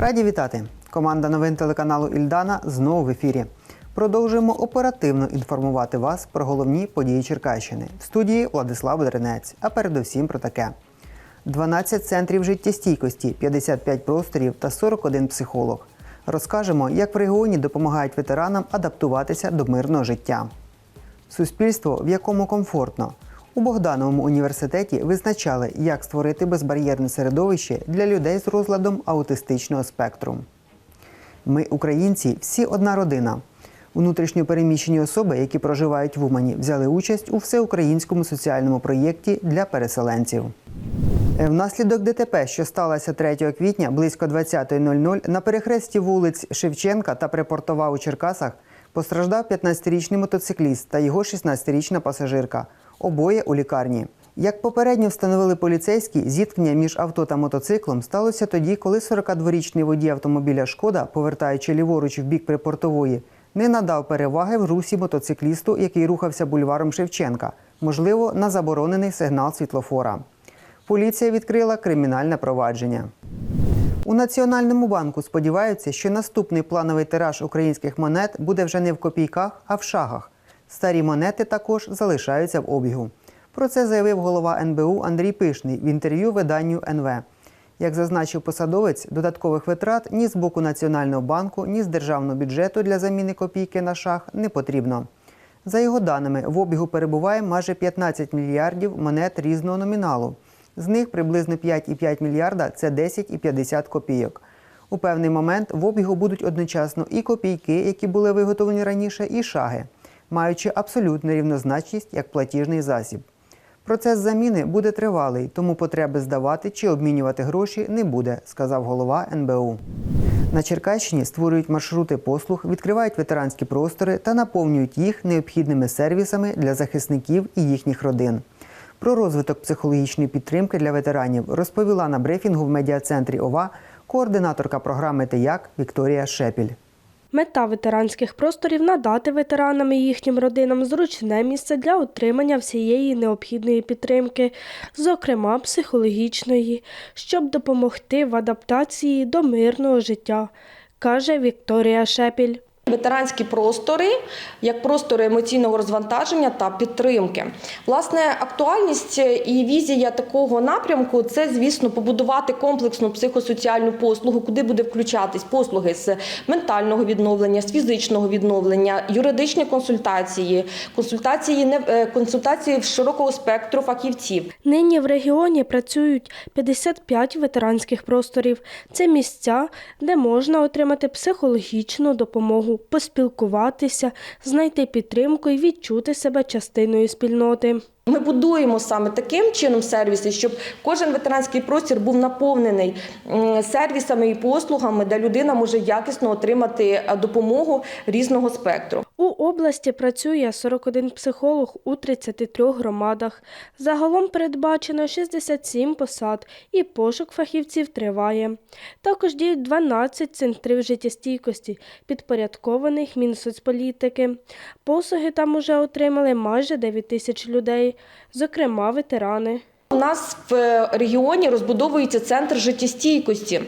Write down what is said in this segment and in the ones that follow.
Раді вітати! Команда новин телеканалу Ільдана знову в ефірі. Продовжуємо оперативно інформувати вас про головні події Черкащини. В студії Владислав Бодринець. А передусім про таке: 12 центрів життєстійкості, 55 просторів та 41 психолог. Розкажемо, як в регіоні допомагають ветеранам адаптуватися до мирного життя. Суспільство, в якому комфортно. У Богдановому університеті визначали, як створити безбар'єрне середовище для людей з розладом аутистичного спектру. Ми, українці, всі одна родина. Внутрішньо переміщені особи, які проживають в Умані, взяли участь у всеукраїнському соціальному проєкті для переселенців. Е, Внаслідок ДТП, що сталося 3 квітня близько 20.00 на перехресті вулиць Шевченка та Припортова у Черкасах, постраждав 15-річний мотоцикліст та його 16-річна пасажирка. Обоє у лікарні. Як попередньо встановили поліцейські, зіткнення між авто та мотоциклом сталося тоді, коли 42-річний водій автомобіля Шкода, повертаючи ліворуч в бік припортової, не надав переваги в русі мотоциклісту, який рухався бульваром Шевченка, можливо, на заборонений сигнал світлофора. Поліція відкрила кримінальне провадження. У Національному банку сподіваються, що наступний плановий тираж українських монет буде вже не в копійках, а в шагах. Старі монети також залишаються в обігу. Про це заявив голова НБУ Андрій Пишний в інтерв'ю виданню НВ. Як зазначив посадовець, додаткових витрат ні з боку Національного банку, ні з державного бюджету для заміни копійки на шах не потрібно. За його даними, в обігу перебуває майже 15 мільярдів монет різного номіналу. З них приблизно 5,5 мільярда це 10 і 50 копійок. У певний момент в обігу будуть одночасно і копійки, які були виготовлені раніше, і шаги, маючи абсолютну рівнозначність як платіжний засіб. Процес заміни буде тривалий, тому потреби здавати чи обмінювати гроші не буде, сказав голова НБУ. На Черкащині створюють маршрути послуг, відкривають ветеранські простори та наповнюють їх необхідними сервісами для захисників і їхніх родин. Про розвиток психологічної підтримки для ветеранів розповіла на брифінгу в медіа-центрі ОВА координаторка програми «Тияк» Вікторія Шепіль. Мета ветеранських просторів надати ветеранам і їхнім родинам зручне місце для отримання всієї необхідної підтримки, зокрема психологічної, щоб допомогти в адаптації до мирного життя, каже Вікторія Шепіль. Ветеранські простори як простори емоційного розвантаження та підтримки. Власне, актуальність і візія такого напрямку це, звісно, побудувати комплексну психосоціальну послугу, куди буде включатись послуги з ментального відновлення, з фізичного відновлення, юридичні консультації, консультації не е, консультації в широкого спектру фахівців. Нині в регіоні працюють 55 ветеранських просторів. Це місця, де можна отримати психологічну допомогу, поспілкуватися, знайти підтримку і відчути себе частиною спільноти. Ми будуємо саме таким чином сервіси, щоб кожен ветеранський простір був наповнений сервісами і послугами, де людина може якісно отримати е, допомогу різного спектру. У області працює 41 психолог у 33 громадах. Загалом передбачено 67 посад і пошук фахівців триває. Також діють 12 центрів життєстійкості, підпорядкованих Мінсоцполітики. Послуги там уже отримали майже 9 тисяч людей, зокрема ветерани. У нас в регіоні розбудовується центр життєстійкості.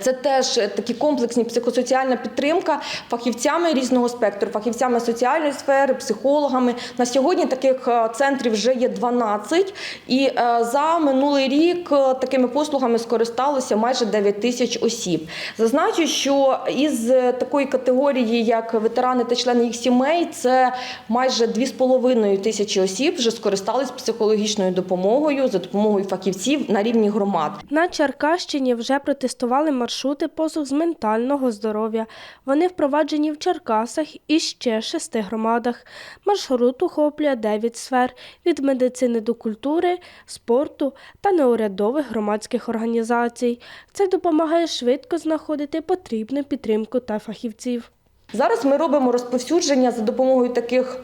Це теж такі комплексні психосоціальна підтримка фахівцями різного спектру, фахівцями соціальної сфери, психологами. На сьогодні таких е, центрів вже є 12, і е, за минулий рік е, такими послугами скористалося майже 9 тисяч осіб. Зазначу, що із такої категорії, як ветерани та члени їх сімей, це майже 2,5 тисячі осіб вже скористались психологічною допомогою за допомогою фахівців на рівні громад. На Черкащині вже протестували маршрути послуг з ментального здоров'я. Вони впроваджені в Черкасах і ще шести громадах. Маршрут охоплює дев'ять сфер від медицини до культури, спорту та неурядових громадських організацій. Це допомагає швидко знаходити потрібну підтримку та фахівців. Зараз ми робимо розповсюдження за допомогою таких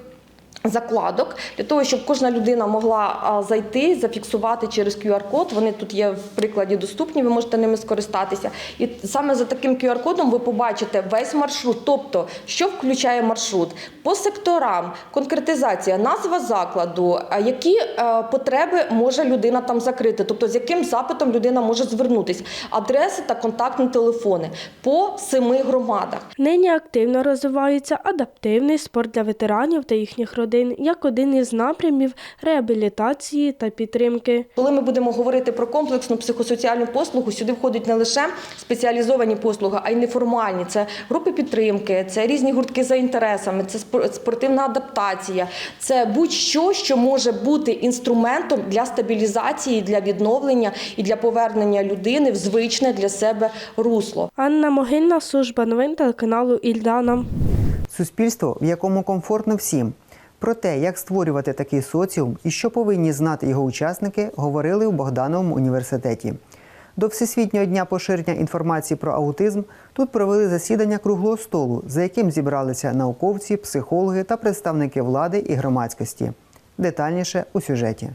Закладок для того, щоб кожна людина могла зайти, зафіксувати через QR-код. Вони тут є в прикладі доступні, ви можете ними скористатися. І саме за таким QR-кодом ви побачите весь маршрут. Тобто, що включає маршрут по секторам, конкретизація, назва закладу, які е, потреби може людина там закрити, тобто з яким запитом людина може звернутися, адреси та контактні телефони по семи громадах. Нині активно розвивається адаптивний спорт для ветеранів та їхніх родин як один із напрямів реабілітації та підтримки. Коли ми будемо говорити про комплексну психосоціальну послугу, сюди входять не лише спеціалізовані послуги, а й неформальні. Це групи підтримки, це різні гуртки за інтересами, це спор- спортивна адаптація, це будь-що, що може бути інструментом для стабілізації, для відновлення і для повернення людини в звичне для себе русло. Анна Могильна, служба новин телеканалу Ільдана. Суспільство, в якому комфортно всім. Про те, як створювати такий соціум і що повинні знати його учасники, говорили у Богдановому університеті. До Всесвітнього дня поширення інформації про аутизм тут провели засідання круглого столу, за яким зібралися науковці, психологи та представники влади і громадськості. Детальніше у сюжеті.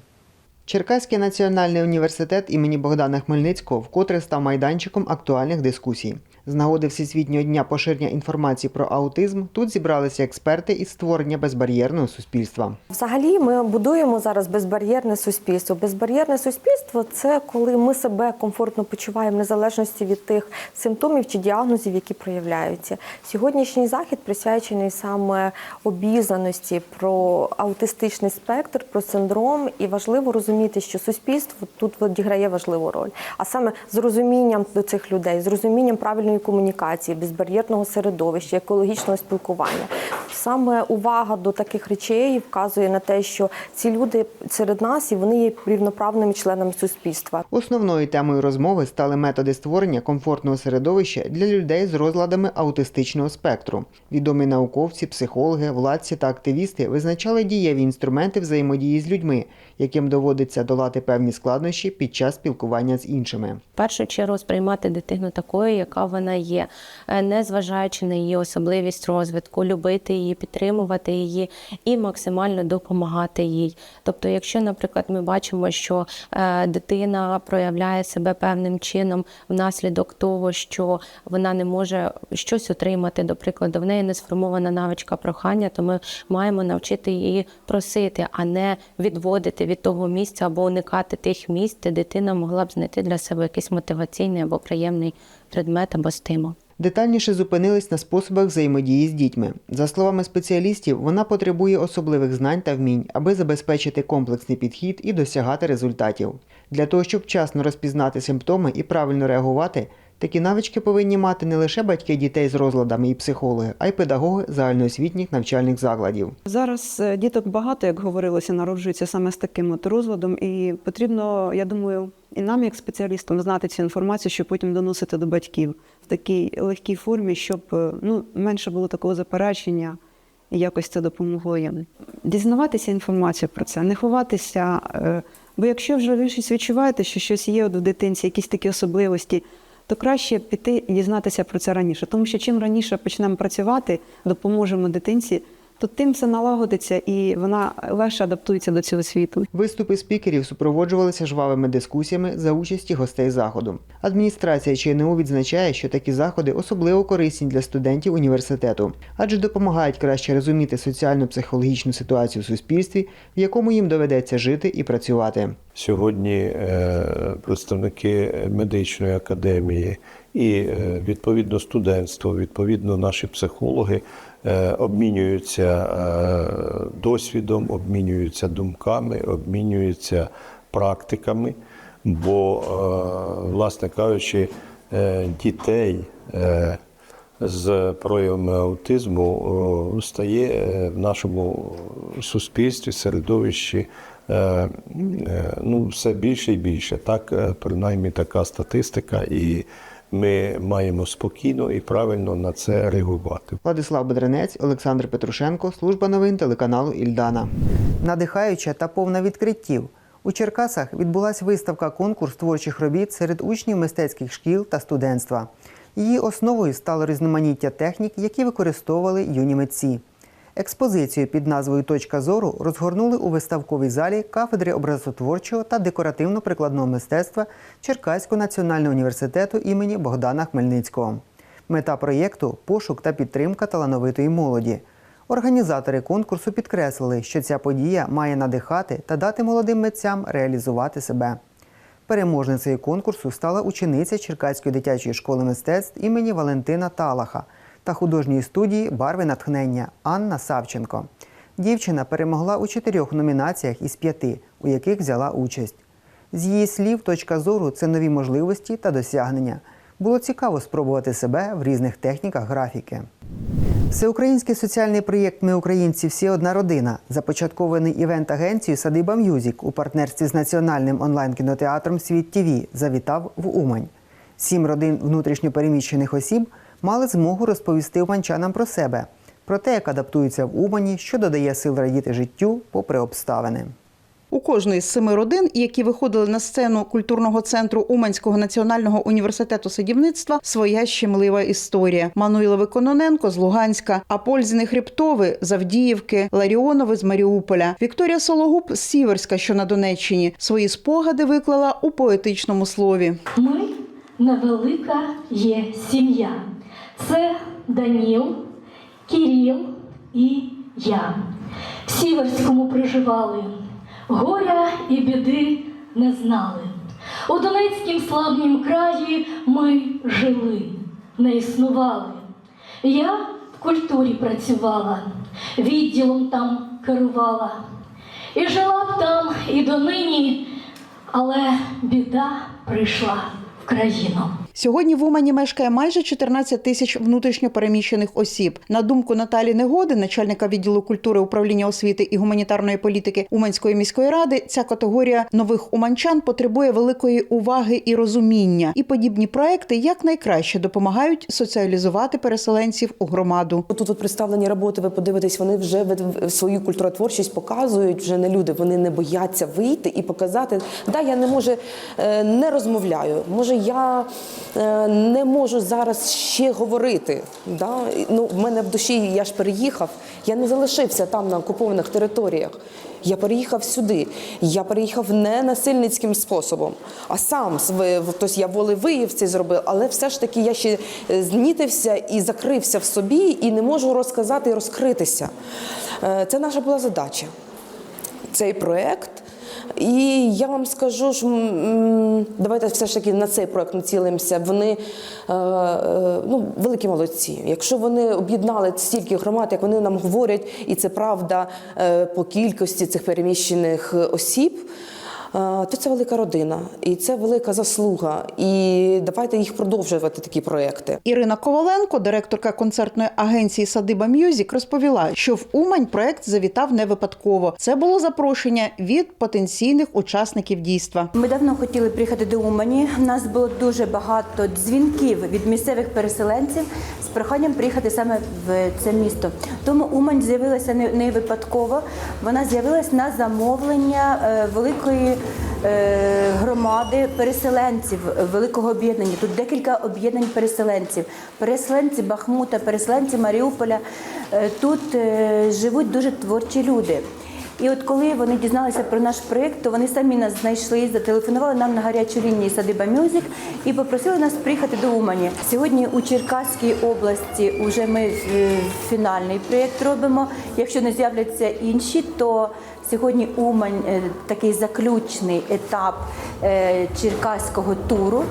Черкаський національний університет імені Богдана Хмельницького вкотре став майданчиком актуальних дискусій. З нагоди Всесвітнього дня поширення інформації про аутизм тут зібралися експерти із створення безбар'єрного суспільства. Взагалі, ми будуємо зараз безбар'єрне суспільство. Безбар'єрне суспільство це коли ми себе комфортно почуваємо в незалежності від тих симптомів чи діагнозів, які проявляються. Сьогоднішній захід присвячений саме обізнаності про аутистичний спектр, про синдром, і важливо розуміти, що суспільство тут відіграє важливу роль, а саме з розумінням до цих людей, з розумінням правильної комунікації, безбар'єрного середовища, екологічного спілкування. Саме увага до таких речей вказує на те, що ці люди серед нас і вони є рівноправними членами суспільства. Основною темою розмови стали методи створення комфортного середовища для людей з розладами аутистичного спектру. Відомі науковці, психологи, владці та активісти визначали дієві інструменти взаємодії з людьми, яким доводиться долати певні складнощі під час спілкування з іншими. в першу чергу сприймати дитину такою, яка вона є, е, не зважаючи на її особливість розвитку, любити її, підтримувати її і максимально допомагати їй. Тобто, якщо, наприклад, ми бачимо, що е, дитина проявляє себе певним чином внаслідок того, що вона не може щось отримати, до прикладу, в неї не сформована навичка прохання, то ми маємо навчити її просити, а не відводити від того місця або уникати тих місць, де дитина могла б знайти для себе якийсь мотиваційний або приємний предмет або стимул. Детальніше зупинились на способах взаємодії з дітьми. За словами спеціалістів, вона потребує особливих знань та вмінь, аби забезпечити комплексний підхід і досягати результатів. Для того, щоб вчасно розпізнати симптоми і правильно реагувати, такі навички повинні мати не лише батьки дітей з розладами і психологи, а й педагоги загальноосвітніх навчальних закладів. Зараз е, діток багато, як говорилося, народжується саме з таким от розладом, і потрібно, я думаю, і нам, як спеціалістам, знати цю інформацію, щоб потім доносити до батьків в такій легкій формі, щоб е, ну, менше було такого заперечення і якось це допомогло їм. Дізнаватися інформацію про це, не ховатися. е, Бо якщо вже ви щось відчуваєте, що щось є от в дитинці, якісь такі особливості, то краще піти дізнатися про це раніше. Тому що чим раніше почнемо працювати, допоможемо дитинці, то тим все налагодиться і вона легше адаптується до цього світу. Виступи спікерів супроводжувалися жвавими дискусіями за участі гостей заходу. Адміністрація ЧНУ відзначає, що такі заходи особливо корисні для студентів університету, адже допомагають краще розуміти соціально-психологічну ситуацію в суспільстві, в якому їм доведеться жити і працювати. Сьогодні е, представники медичної академії і е, відповідно студентство, відповідно наші психологи обмінюються е, досвідом, обмінюються думками, обмінюються практиками. Бо, е, власне кажучи, е, дітей е, з проявами аутизму стає е, в нашому суспільстві, середовищі е, е, ну, все більше і більше. Так, е, принаймні така статистика, і ми маємо спокійно і правильно на це реагувати. Владислав Бедренець, Олександр Петрушенко, служба новин телеканалу Ільдана. Надихаюча та повна відкриттів. У Черкасах відбулася виставка конкурс творчих робіт серед учнів мистецьких шкіл та студентства. Її основою стало різноманіття технік, які використовували юні митці. Експозицію під назвою Точка зору розгорнули у виставковій залі кафедри образотворчого та декоративно-прикладного мистецтва Черкаського національного університету імені Богдана Хмельницького. Мета проєкту пошук та підтримка талановитої молоді. Організатори конкурсу підкреслили, що ця подія має надихати та дати молодим митцям реалізувати себе. Переможницею конкурсу стала учениця Черкаської дитячої школи мистецтв імені Валентина Талаха та художньої студії Барви натхнення Анна Савченко. Дівчина перемогла у чотирьох номінаціях із п'яти, у яких взяла участь. З її слів, точка зору це нові можливості та досягнення. Було цікаво спробувати себе в різних техніках графіки. Всеукраїнський соціальний проєкт Ми українці всі одна родина, започаткований івент-агенцією Садиба М'юзік у партнерстві з національним онлайн-кінотеатром Світ ТВ завітав в Умань. Сім родин внутрішньопереміщених осіб мали змогу розповісти уманчанам про себе, про те, як адаптуються в Умані, що додає сил радіти життю попри обставини. У кожної з семи родин, які виходили на сцену культурного центру Уманського національного університету садівництва, своя щемлива історія. Мануїлови Кононенко з Луганська, Апользіни Хребтови з Авдіївки, Ларіонови з Маріуполя, Вікторія Сологуб з Сіверська, що на Донеччині, свої спогади виклала у поетичному слові. Ми невелика є сім'я. Це Даніл, Кіріл і я. В Сіверському проживали, горя і біди не знали. У Донецькім славнім краї ми жили, не існували. Я в культурі працювала, відділом там керувала. І жила б там і донині, але біда прийшла в країну. Сьогодні в Умані мешкає майже 14 тисяч внутрішньопереміщених осіб. На думку Наталі Негоди, начальника відділу культури управління освіти і гуманітарної політики Уманської міської ради, ця категорія нових уманчан потребує великої уваги і розуміння. І подібні проекти якнайкраще допомагають соціалізувати переселенців у громаду. Тут от представлені роботи, ви подивитесь, вони вже свою культуротворчість показують вже не люди. Вони не бояться вийти і показати. Да, я не може е, не розмовляю. Може, я не можу зараз ще говорити. Да? Ну, в мене в душі я ж переїхав. Я не залишився там на окупованих територіях. Я переїхав сюди. Я переїхав не насильницьким способом, а сам тобто я волевиїв це зробив, але все ж таки я ще е, знітився і закрився в собі, і не можу розказати і розкритися. Е, Це наша була задача. Цей проект. І я вам скажу, що давайте все ж таки на цей проект націлимося. Вони е, е, ну, великі молодці. Якщо вони об'єднали стільки громад, як вони нам говорять, і це правда е, по кількості цих переміщених осіб. То це велика родина, і це велика заслуга. І давайте їх продовжувати такі проекти. Ірина Коваленко, директорка концертної агенції Садиба М'юзік, розповіла, що в Умань проект завітав не випадково. Це було запрошення від потенційних учасників дійства. Ми давно хотіли приїхати до Умані. У нас було дуже багато дзвінків від місцевих переселенців з проханням приїхати саме в це місто. Тому Умань з'явилася не, не випадково. Вона з'явилася на замовлення е, великої громади переселенців великого об'єднання. Тут декілька об'єднань переселенців. Переселенці Бахмута, переселенці Маріуполя. Е, Тут е, живуть дуже творчі люди. І от коли вони дізналися про наш проєкт, то вони самі нас знайшли, зателефонували нам на гарячу лінію Садиба Мюзик і попросили нас приїхати до Умані. Сьогодні у Черкаській області вже ми е, фінальний проєкт робимо. Якщо не з'являться інші, то сьогодні Умань е, такий заключний етап е, черкаського туру.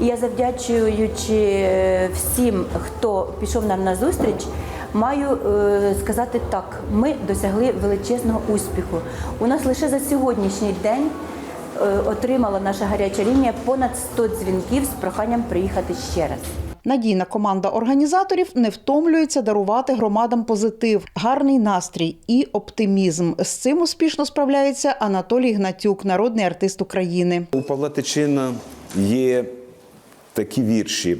І я завдячуючи е, всім, хто пішов нам на зустріч. Маю е, сказати так: ми досягли величезного успіху. У нас лише за сьогоднішній день е, отримала наша гаряча лінія понад 100 дзвінків з проханням приїхати ще раз. Надійна команда організаторів не втомлюється дарувати громадам позитив, гарний настрій і оптимізм. З цим успішно справляється Анатолій Гнатюк, народний артист України. У Павла Тичина є такі вірші.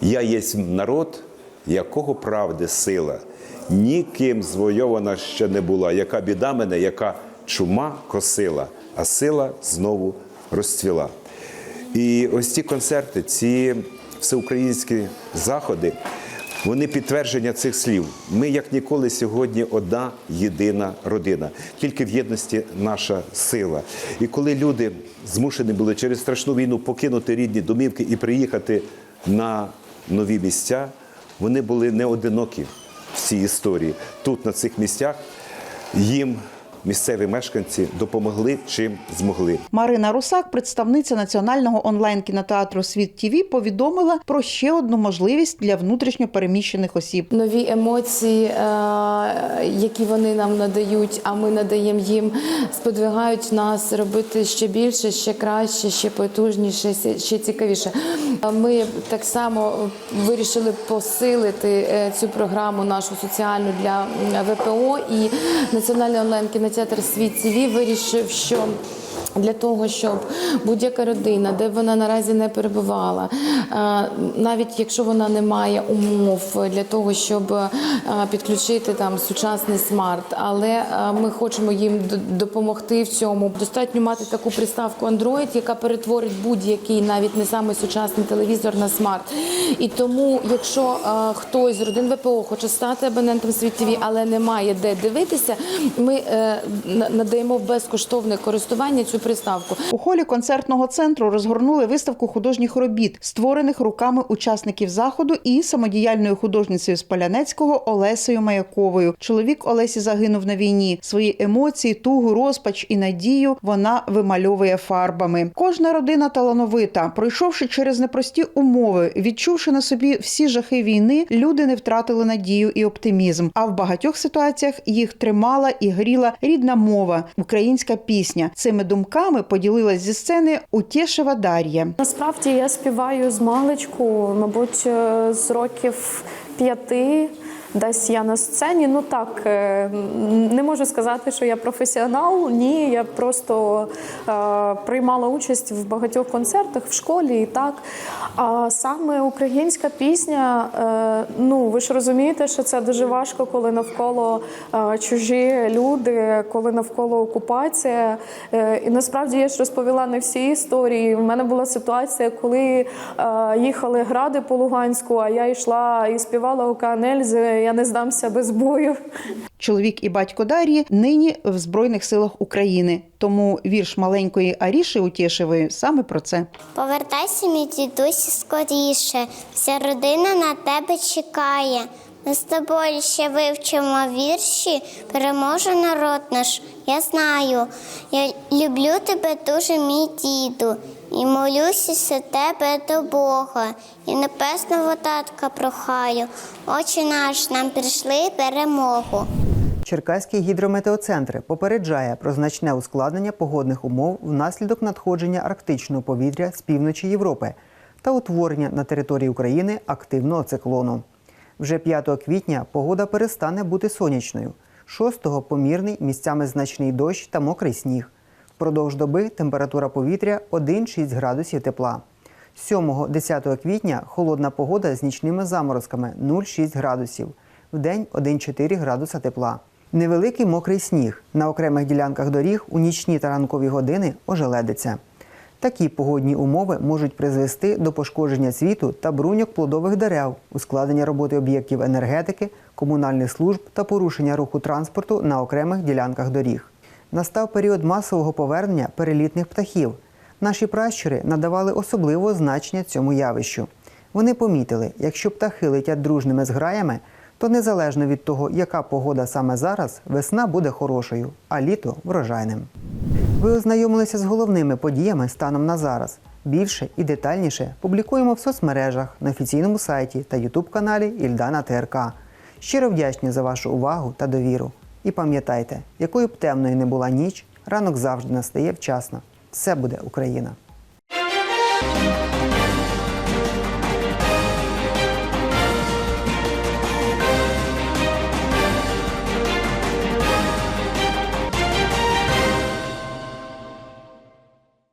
Я єсмь народ, якого правди сила, ніким звойована ще не була, яка біда мене, яка чума косила, а сила знову розцвіла. І ось ці концерти, ці всеукраїнські заходи, Вони підтвердження цих слів. Ми, як ніколи, сьогодні одна єдина родина. Тільки в єдності наша сила. І коли люди змушені були через страшну війну покинути рідні домівки і приїхати на нові місця, вони були не одинокі в цій історії. Тут, на цих місцях, їм місцеві мешканці допомогли чим змогли. Марина Русак, представниця національного онлайн кінотеатру Світ ТІВІ, повідомила про ще одну можливість для внутрішньо переміщених осіб. Нові емоції, е, які вони нам надають, а ми надаємо їм, сподвигають нас робити ще більше, ще краще, ще потужніше, ще цікавіше. Е, Ми так само вирішили посилити е, цю програму нашу соціальну для ВПО і Національний онлайн кінотеатр Світ ТВ вирішив, що для того, щоб будь-яка родина, де б вона наразі не перебувала, е, навіть якщо вона не має умов для того, щоб е, підключити там сучасний смарт, але е, ми хочемо їм допомогти в цьому. Достатньо мати таку приставку Android, яка перетворить будь-який, навіть не самий сучасний телевізор на смарт. І тому, якщо хтось з родин ВПО хоче стати абонентом світ але не має де дивитися, ми надаємо безкоштовне користування цю приставку. У холі концертного центру розгорнули виставку художніх робіт, створених руками учасників заходу і самодіяльною художницею з Полянецького Олесею Маяковою. Чоловік Олесі загинув на війні. Свої емоції, тугу, розпач і надію вона вимальовує фарбами. Кожна родина талановита. Пройшовши через непрості умови, відчувши на собі всі жахи війни, люди не втратили надію і оптимізм. А в багатьох ситуаціях їх тримала і гріла рідна мова, українська пісня. Цими думками поділилась зі сцени Утєшева Дар'я. Насправді я співаю з маличку, мабуть, е, з років п'яти. Десь я на сцені. Ну так е, не можу сказати, що я професіонал. Ні, я просто е, приймала участь в багатьох концертах в школі і так. А саме українська пісня, е, ну ви ж розумієте, що це дуже важко, коли навколо е, чужі люди, коли навколо окупація. Е, і насправді я ж розповіла не всі історії. У мене була ситуація, коли е, їхали гради по Луганську, а я йшла і співала Океанельзи Я не здамся без бою. Чоловік і батько Дар'ї нині в Збройних силах України. Тому вірш маленької Аріші Утєшевої саме про це. Повертайся, мій дідусі, скоріше. Вся родина на тебе чекає. Ми з тобою ще вивчимо вірші, переможе народ наш. Я знаю. Я люблю тебе дуже, мій діду, і молюся за тебе до Бога. І небесного татка прохаю. Очі наш нам прийшли перемогу. Черкаський гідрометеоцентр попереджає про значне ускладнення погодних умов внаслідок надходження арктичного повітря з півночі Європи та утворення на території України активного циклону. Вже 5 квітня погода перестане бути сонячною. 6-го помірний місцями значний дощ та мокрий сніг. Впродовж доби температура повітря 1-6 градусів тепла. 7-10 квітня холодна погода з нічними заморозками 0,6 градусів. Вдень 1,4 градуса тепла. Невеликий мокрий сніг. На окремих ділянках доріг у нічні та ранкові години ожеледиться. Такі погодні умови можуть призвести до пошкодження цвіту та бруньок плодових дерев, ускладнення роботи об'єктів енергетики, комунальних служб та порушення руху транспорту на окремих ділянках доріг. Настав період масового повернення перелітних птахів. Наші пращури надавали особливого значення цьому явищу. Вони помітили, якщо птахи летять дружними зграями, то незалежно від того, яка погода саме зараз, весна буде хорошою, а літо врожайним. Ви ознайомилися з головними подіями станом на зараз. Більше і детальніше публікуємо в соцмережах на офіційному сайті та ютуб-каналі Ільдана ТРК. Щиро вдячні за вашу увагу та довіру. І пам'ятайте, якою б темною не була ніч, ранок завжди настає вчасно. Все буде Україна!